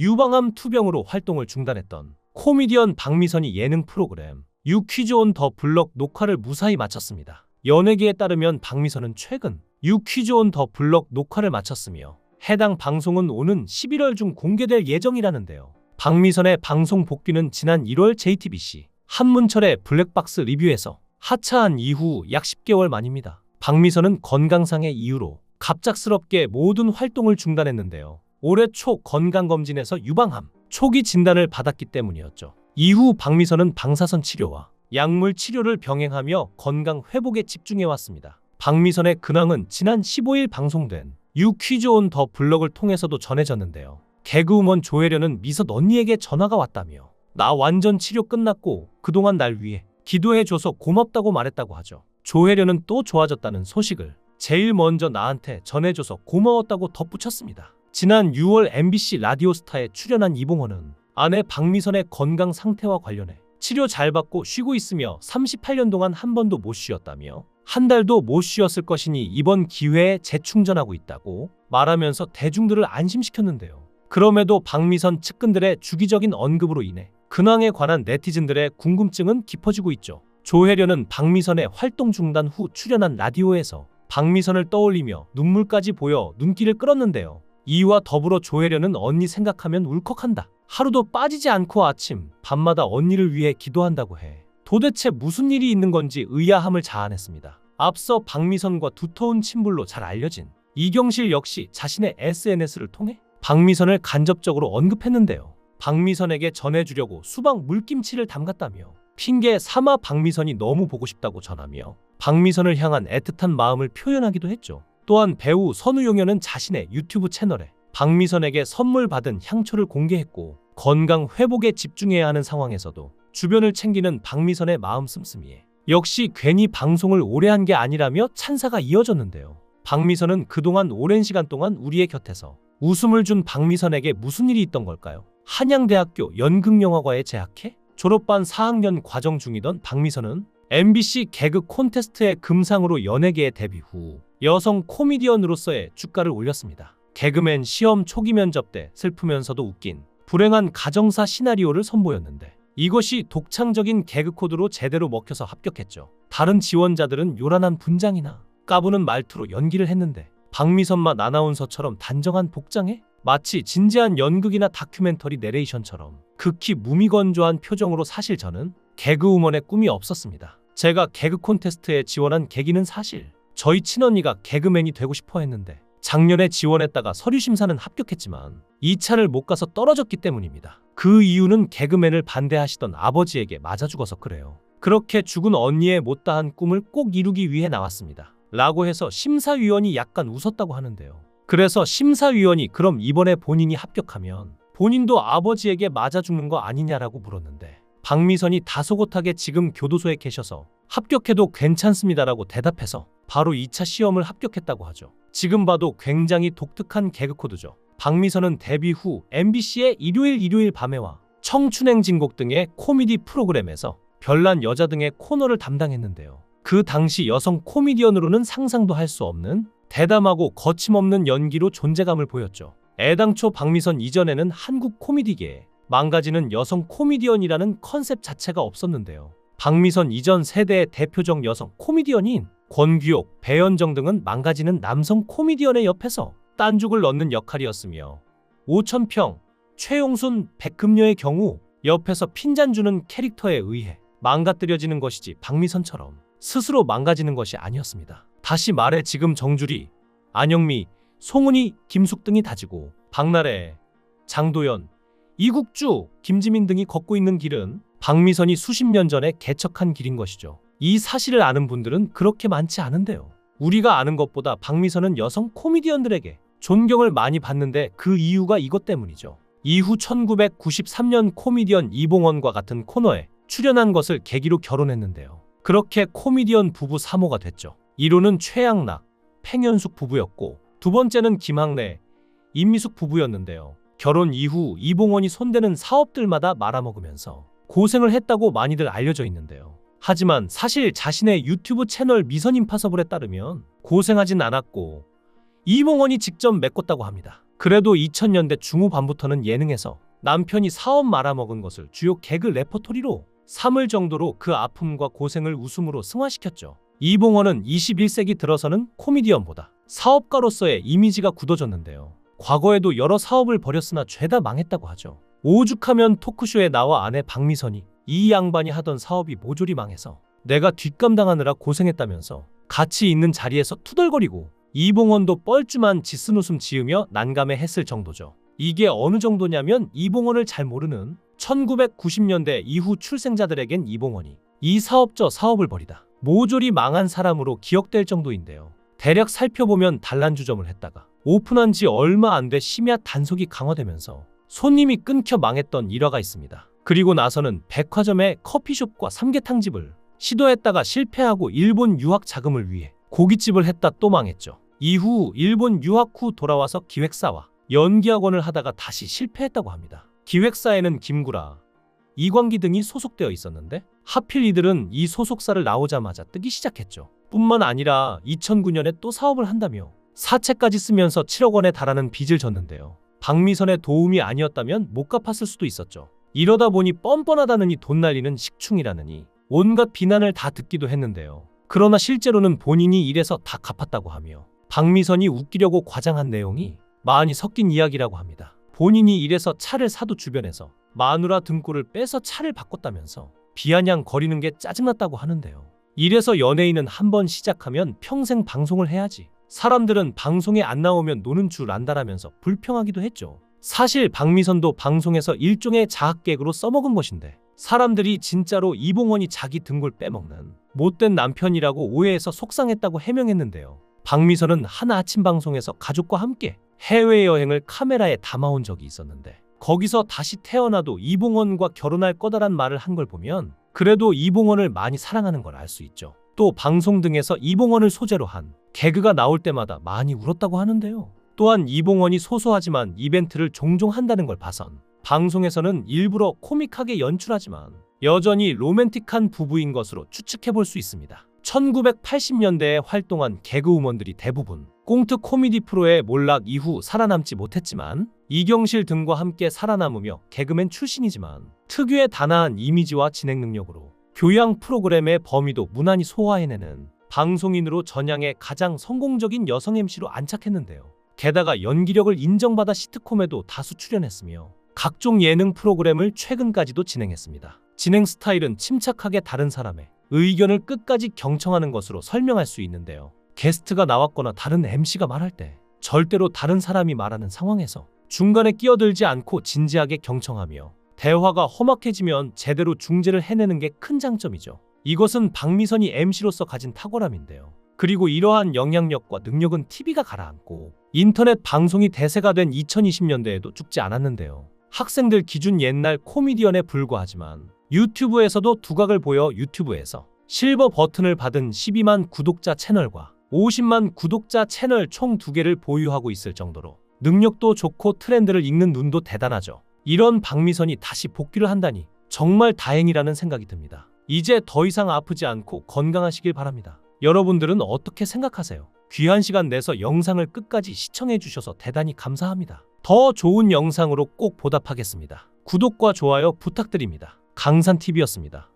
유방암 투병으로 활동을 중단했던 코미디언 박미선이 예능 프로그램 유퀴즈 온 더 블럭 녹화를 무사히 마쳤습니다. 연예계에 따르면 박미선은 최근 유퀴즈 온 더 블럭 녹화를 마쳤으며 해당 방송은 오는 11월 중 공개될 예정이라는데요. 박미선의 방송 복귀는 지난 1월 JTBC 한문철의 블랙박스 리뷰에서 하차한 이후 약 10개월 만입니다. 박미선은 건강상의 이유로 갑작스럽게 모든 활동을 중단했는데요. 올해 초 건강검진에서 유방암 초기 진단을 받았기 때문이었죠. 이후 박미선은 방사선 치료와 약물 치료를 병행하며 건강 회복에 집중해왔습니다. 박미선의 근황은 지난 15일 방송된 유퀴즈 온 더 블럭을 통해서도 전해졌는데요. 개그우먼 조혜련은 미선 언니에게 전화가 왔다며 나 완전 치료 끝났고 그동안 날 위해 기도해줘서 고맙다고 말했다고 하죠. 조혜련은 또 좋아졌다는 소식을 제일 먼저 나한테 전해줘서 고마웠다고 덧붙였습니다. 지난 6월 MBC 라디오스타에 출연한 이봉헌은 아내 박미선의 건강 상태와 관련해 치료 잘 받고 쉬고 있으며 38년 동안 한 번도 못 쉬었다며 한 달도 못 쉬었을 것이니 이번 기회에 재충전하고 있다고 말하면서 대중들을 안심시켰는데요. 그럼에도 박미선 측근들의 주기적인 언급으로 인해 근황에 관한 네티즌들의 궁금증은 깊어지고 있죠. 조혜련은 박미선의 활동 중단 후 출연한 라디오에서 박미선을 떠올리며 눈물까지 보여 눈길을 끌었는데요. 이와 더불어 조혜련은 언니 생각하면 울컥한다. 하루도 빠지지 않고 아침, 밤마다 언니를 위해 기도한다고 해. 도대체 무슨 일이 있는 건지 의아함을 자아냈습니다. 앞서 박미선과 두터운 친분로 잘 알려진 이경실 역시 자신의 SNS를 통해 박미선을 간접적으로 언급했는데요. 박미선에게 전해주려고 수박 물김치를 담갔다며 핑계 삼아 박미선이 너무 보고 싶다고 전하며 박미선을 향한 애틋한 마음을 표현하기도 했죠. 또한 배우 선우용현은 자신의 유튜브 채널에 박미선에게 선물 받은 향초를 공개했고 건강 회복에 집중해야 하는 상황에서도 주변을 챙기는 박미선의 마음 씀씀이에 역시 괜히 방송을 오래 한 게 아니라며 찬사가 이어졌는데요. 박미선은 그동안 오랜 시간 동안 우리의 곁에서 웃음을 준 박미선에게 무슨 일이 있던 걸까요? 한양대학교 연극영화과에 재학해 졸업반 4학년 과정 중이던 박미선은 MBC 개그 콘테스트의 금상으로 연예계에 데뷔 후 여성 코미디언으로서의 주가를 올렸습니다. 개그맨 시험 초기 면접 때 슬프면서도 웃긴 불행한 가정사 시나리오를 선보였는데 이것이 독창적인 개그 코드로 제대로 먹혀서 합격했죠. 다른 지원자들은 요란한 분장이나 까부는 말투로 연기를 했는데 박미선만 아나운서처럼 단정한 복장에 마치 진지한 연극이나 다큐멘터리 내레이션처럼 극히 무미건조한 표정으로 사실 저는 개그우먼의 꿈이 없었습니다. 제가 개그 콘테스트에 지원한 계기는 사실 저희 친언니가 개그맨이 되고 싶어 했는데 작년에 지원했다가 서류 심사는 합격했지만 2차를 못 가서 떨어졌기 때문입니다. 그 이유는 개그맨을 반대하시던 아버지에게 맞아 죽어서 그래요. 그렇게 죽은 언니의 못다한 꿈을 꼭 이루기 위해 나왔습니다. 라고 해서 심사위원이 약간 웃었다고 하는데요. 그래서 심사위원이 그럼 이번에 본인이 합격하면 본인도 아버지에게 맞아 죽는 거 아니냐라고 물었는데 박미선이 다소곳하게 지금 교도소에 계셔서 합격해도 괜찮습니다라고 대답해서 바로 2차 시험을 합격했다고 하죠. 지금 봐도 굉장히 독특한 개그 코드죠. 박미선은 데뷔 후 MBC의 일요일 일요일 밤에와 청춘행 진곡 등의 코미디 프로그램에서 별난 여자 등의 코너를 담당했는데요. 그 당시 여성 코미디언으로는 상상도 할 수 없는 대담하고 거침없는 연기로 존재감을 보였죠. 애당초 박미선 이전에는 한국 코미디계에 망가지는 여성 코미디언이라는 컨셉 자체가 없었는데요. 박미선 이전 세대의 대표적 여성 코미디언인 권규옥, 배현정 등은 망가지는 남성 코미디언의 옆에서 딴죽을 넣는 역할이었으며 오천평, 최용순, 백금녀의 경우 옆에서 핀잔 주는 캐릭터에 의해 망가뜨려지는 것이지 박미선처럼 스스로 망가지는 것이 아니었습니다. 다시 말해 지금 정주리, 안영미, 송은이, 김숙 등이 다지고 박나래, 장도연, 이국주, 김지민 등이 걷고 있는 길은 박미선이 수십 년 전에 개척한 길인 것이죠. 이 사실을 아는 분들은 그렇게 많지 않은데요. 우리가 아는 것보다 박미선은 여성 코미디언들에게 존경을 많이 받는데 그 이유가 이것 때문이죠. 이후 1993년 코미디언 이봉원과 같은 코너에 출연한 것을 계기로 결혼했는데요. 그렇게 코미디언 부부 3호가 됐죠. 1호는 최양락, 팽현숙 부부였고 두 번째는 김학래, 임미숙 부부였는데요. 결혼 이후 이봉원이 손대는 사업들마다 말아먹으면서 고생을 했다고 많이들 알려져 있는데요. 하지만 사실 자신의 유튜브 채널 미선 임파서블에 따르면 고생하진 않았고 이봉원이 직접 메꿨다고 합니다. 그래도 2000년대 중후반부터는 예능에서 남편이 사업 말아먹은 것을 주요 개그 레퍼토리로 삼을 정도로 그 아픔과 고생을 웃음으로 승화시켰죠. 이봉원은 21세기 들어서는 코미디언보다 사업가로서의 이미지가 굳어졌는데요. 과거에도 여러 사업을 벌였으나 죄다 망했다고 하죠. 오죽하면 토크쇼에 나와 아내 박미선이 이 양반이 하던 사업이 모조리 망해서 내가 뒷감당하느라 고생했다면서 같이 있는 자리에서 투덜거리고 이봉원도 뻘쭘한 지쓴 웃음 지으며 난감해 했을 정도죠. 이게 어느 정도냐면 이봉원을 잘 모르는 1990년대 이후 출생자들에겐 이봉원이 이 사업 저 사업을 벌이다 모조리 망한 사람으로 기억될 정도인데요. 대략 살펴보면 단란주점을 했다가 오픈한 지 얼마 안 돼 심야 단속이 강화되면서 손님이 끊겨 망했던 일화가 있습니다. 그리고 나서는 백화점에 커피숍과 삼계탕집을 시도했다가 실패하고 일본 유학 자금을 위해 고깃집을 했다 또 망했죠. 이후 일본 유학 후 돌아와서 기획사와 연기학원을 하다가 다시 실패했다고 합니다. 기획사에는 김구라, 이광기 등이 소속되어 있었는데 하필 이들은 이 소속사를 나오자마자 뜨기 시작했죠. 뿐만 아니라 2009년에 또 사업을 한다며 사채까지 쓰면서 7억 원에 달하는 빚을 졌는데요. 박미선의 도움이 아니었다면 못 갚았을 수도 있었죠. 이러다 보니 뻔뻔하다느니 돈 날리는 식충이라느니 온갖 비난을 다 듣기도 했는데요. 그러나 실제로는 본인이 일해서 다 갚았다고 하며 박미선이 웃기려고 과장한 내용이 많이 섞인 이야기라고 합니다. 본인이 일해서 차를 사도 주변에서 마누라 등골을 빼서 차를 바꿨다면서 비아냥 거리는 게 짜증났다고 하는데요. 이래서 연예인은 한 번 시작하면 평생 방송을 해야지. 사람들은 방송에 안 나오면 노는 줄 안다라면서 불평하기도 했죠. 사실 박미선도 방송에서 일종의 자학객으로 써먹은 것인데 사람들이 진짜로 이봉원이 자기 등골 빼먹는 못된 남편이라고 오해해서 속상했다고 해명했는데요. 박미선은 한 아침 방송에서 가족과 함께 해외여행을 카메라에 담아온 적이 있었는데 거기서 다시 태어나도 이봉원과 결혼할 거다란 말을 한 걸 보면 그래도 이봉원을 많이 사랑하는 걸 알 수 있죠. 또 방송 등에서 이봉원을 소재로 한 개그가 나올 때마다 많이 울었다고 하는데요. 또한 이봉원이 소소하지만 이벤트를 종종 한다는 걸 봐선 방송에서는 일부러 코믹하게 연출하지만 여전히 로맨틱한 부부인 것으로 추측해 볼 수 있습니다. 1980년대에 활동한 개그우먼들이 대부분 꽁트 코미디 프로의 몰락 이후 살아남지 못했지만 이경실 등과 함께 살아남으며 개그맨 출신이지만 특유의 단아한 이미지와 진행 능력으로 교양 프로그램의 범위도 무난히 소화해내는 방송인으로 전향의 가장 성공적인 여성 MC로 안착했는데요. 게다가 연기력을 인정받아 시트콤에도 다수 출연했으며 각종 예능 프로그램을 최근까지도 진행했습니다. 진행 스타일은 침착하게 다른 사람의 의견을 끝까지 경청하는 것으로 설명할 수 있는데요. 게스트가 나왔거나 다른 MC가 말할 때 절대로 다른 사람이 말하는 상황에서 중간에 끼어들지 않고 진지하게 경청하며 대화가 험악해지면 제대로 중재를 해내는 게 큰 장점이죠. 이것은 박미선이 MC로서 가진 탁월함인데요. 그리고 이러한 영향력과 능력은 TV가 가라앉고 인터넷 방송이 대세가 된 2020년대에도 죽지 않았는데요. 학생들 기준 옛날 코미디언에 불과하지만 유튜브에서도 두각을 보여 유튜브에서 실버 버튼을 받은 12만 구독자 채널과 50만 구독자 채널 총 두 개를 보유하고 있을 정도로 능력도 좋고 트렌드를 읽는 눈도 대단하죠. 이런 박미선이 다시 복귀를 한다니 정말 다행이라는 생각이 듭니다. 이제 더 이상 아프지 않고 건강하시길 바랍니다. 여러분들은 어떻게 생각하세요? 귀한 시간 내서 영상을 끝까지 시청해 주셔서 대단히 감사합니다. 더 좋은 영상으로 꼭 보답하겠습니다. 구독과 좋아요 부탁드립니다. 강산TV였습니다.